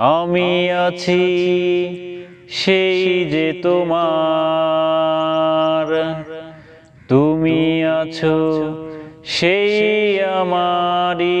আমি আছি সেই যে তোমার। তুমি আছো সেই আমারি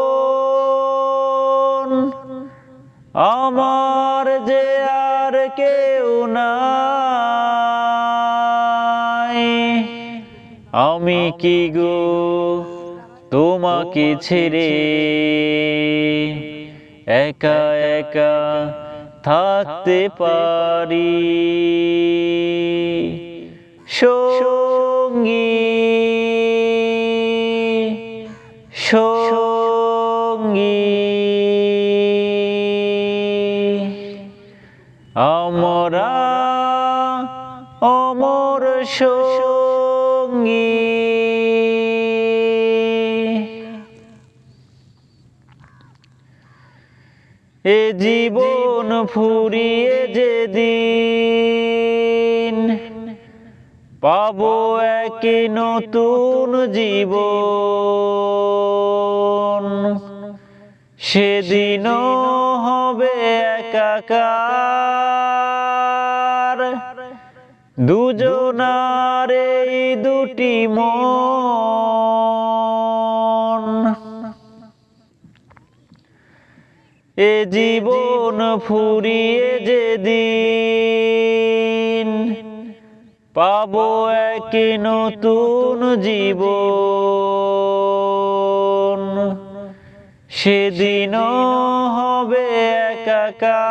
আমি কি গো তোমাকে ছেড়ে একা একা থাকতে পারি? সঙ্গী সঙ্গী আমরা অমর সঙ্গী। এ জীবন ফুরিয়ে যেদিন পাবো এক নতুন জীবন। সেদিন হবে একাকার। দুজনার এই দুটি মন। এ জীবন ফুরিয়ে যেদিন পাবো এক নতুন জীবন। সেদিন হবে একাকার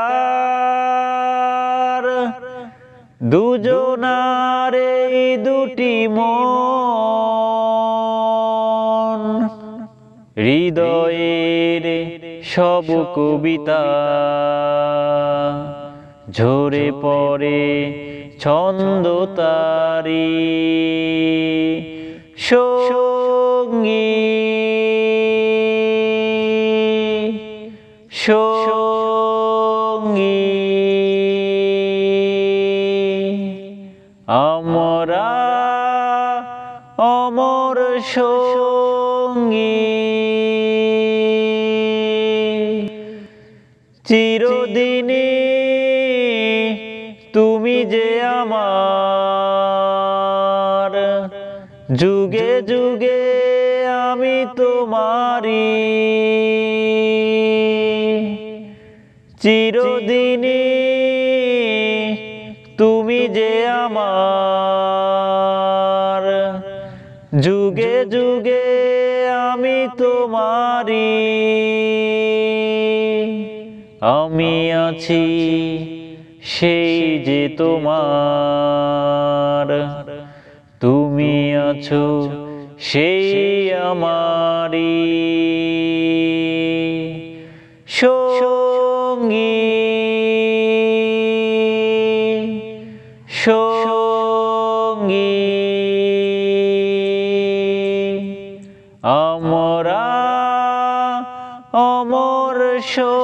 দুটি মন। হৃদয়ের সব কবিতা ঝরে পড়ে ছন্দ তারি। সঙ্গী। সঙ্গী। সঙ্গী। চিরদিনই তুমি যে আমার। যুগে যুগে আমি তোমারি চিরদিনই তুমি যে আমার। যুগে যুগে আমি তোমারি আমি আছি সেই যে তোমার। তুমি আছো সেই আমারি সঙ্গী। সঙ্গী। আমরা অমর সঙ্গী।